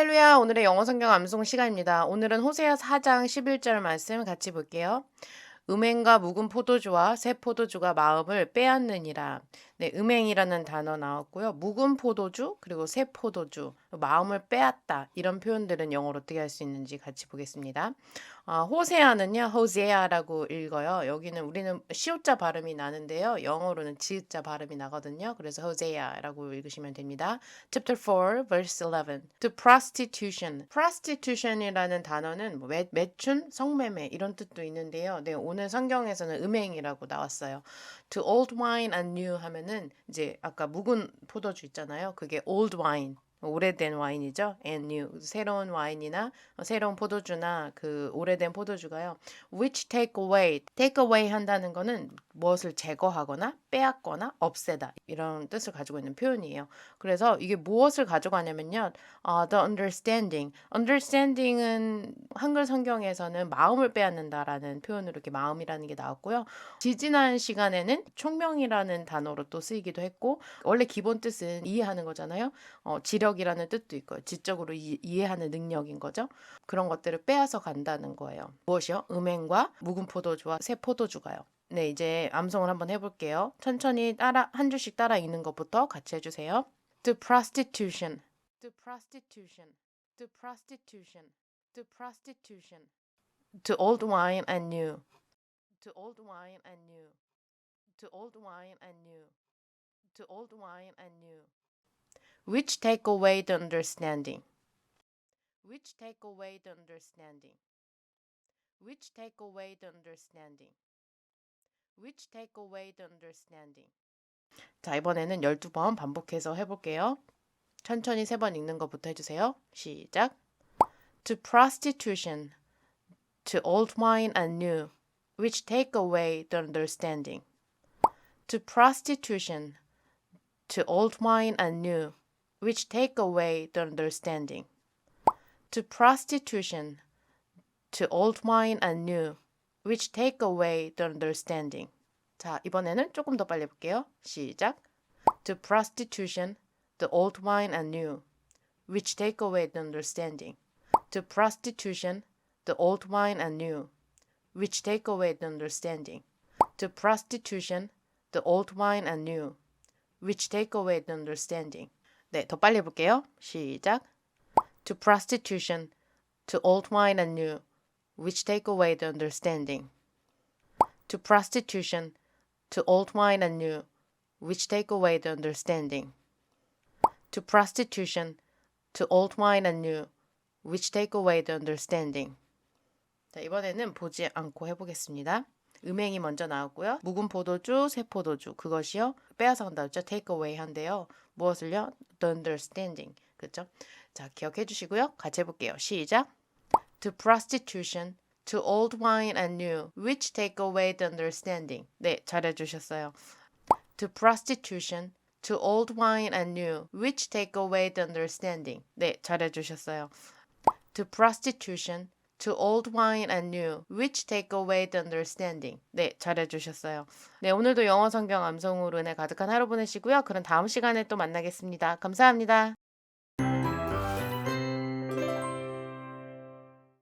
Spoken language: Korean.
할렐루야. 오늘의 영어 성경 암송 시간입니다. 오늘은 호세아 4장 11절 말씀 같이 볼게요. 음행과 묵은 포도주와 새 포도주가 마음을 빼앗느니라. 네, 음행이라는 단어 나왔고요. 묵은 포도주 그리고 새 포도주 마음을 빼앗다 이런 표현들은 영어로 어떻게 할 수 있는지 같이 보겠습니다. 아, 호세아는요, 호세아라고 읽어요. 여기는 우리는 시옷자 발음이 나는데요. 영어로는 지읒자 발음이 나거든요. 그래서 호세아라고 읽으시면 됩니다. Chapter 4, verse 11. To prostitution. prostitution이라는 단어는 뭐 매, 매춘, 성매매 이런 뜻도 있는데요. 네, 오늘 성경에서는 음행이라고 나왔어요. To old wine and new 하면은 이제 아까 묵은 포도주 있잖아요. 그게 old wine. 오래된 와인이죠. and new. 새로운 와인이나 새로운 포도주나 그 오래된 포도주가요. which take away. take away 한다는 거는 무엇을 제거하거나 빼앗거나 없애다. 이런 뜻을 가지고 있는 표현이에요. 그래서 이게 무엇을 가져가냐면요. 어, the understanding. understanding은 한글 성경에서는 마음을 빼앗는다라는 표현으로 이렇게 마음이라는 게 나왔고요. 지지난 시간에는 총명이라는 단어로 또 쓰이기도 했고 원래 기본 뜻은 이해하는 거잖아요. 어, 지력 이라는 뜻도 있고요. 지적으로 이, 이해하는 능력인 거죠. 그런 것들을 빼앗아 간다는 거예요. 무엇이요? 음행과 묵은 포도주와 새 포도주가요. 네, 이제 암송을 한번 해볼게요. 천천히 따라 한 줄씩 따라 읽는 것부터 같이 해주세요. To prostitution, to prostitution, to prostitution, to prostitution, to old wine and new, to old wine and new, to old wine and new, to old wine and new, which take away the understanding, which take away the understanding, which take away the understanding. which take away the understanding. 자, 이번에는 12번 반복해서 해볼게요. 천천히 세 번 읽는 것부터 해주세요. 시작. To prostitution, to old wine and new, which take away the understanding. To prostitution, to old wine and new, which take away the understanding. To prostitution, to old wine and new, which take away the understanding. 자, 이번에는 조금 더 빨리 해볼게요. 시작. To prostitution, the old wine and new, which take away the understanding. To prostitution, the old wine and new, which take away the understanding. To prostitution, the old wine and new, which take away the understanding. 네, 더 빨리 해볼게요. 시작. To prostitution, to old wine and new, which take away the understanding. To prostitution, to old wine and new, which take away the understanding. To prostitution, to old wine and new, which take away the understanding. 자, 이번에는 보지 않고 해보겠습니다. 음행이 먼저 나왔고요. 묵은 포도주, 새 포도주 그것이요 빼앗아 간다 그랬죠. take away 한데요. 무엇을요? the understanding 그렇죠? 자 기억해 주시고요. 같이 해 볼게요. 시작. To prostitution, to old wine and new, which take away the understanding. 네, 잘해 주셨어요. To prostitution, to old wine and new, which take away the understanding. 네, 잘해 주셨어요. To prostitution, to old wine and new, which take away the understanding. 네, 잘해주셨어요. 네, 오늘도 영어 성경 암송으로 은혜 가득한 하루 보내시고요. 그럼 다음 시간에 또 만나겠습니다. 감사합니다.